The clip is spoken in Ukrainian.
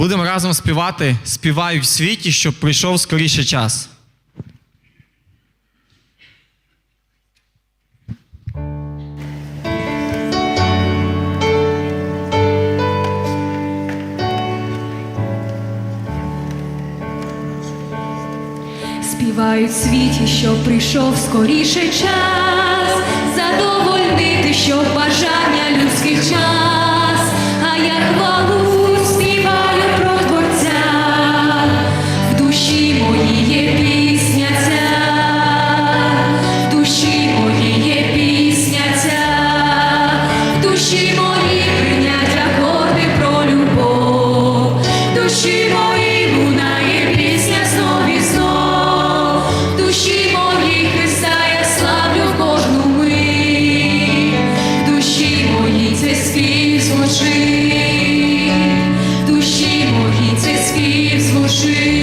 Будемо разом співати. Співай в світі, щоб прийшов скоріше час. Співають в світі, щоб прийшов скоріше час задовольнити. she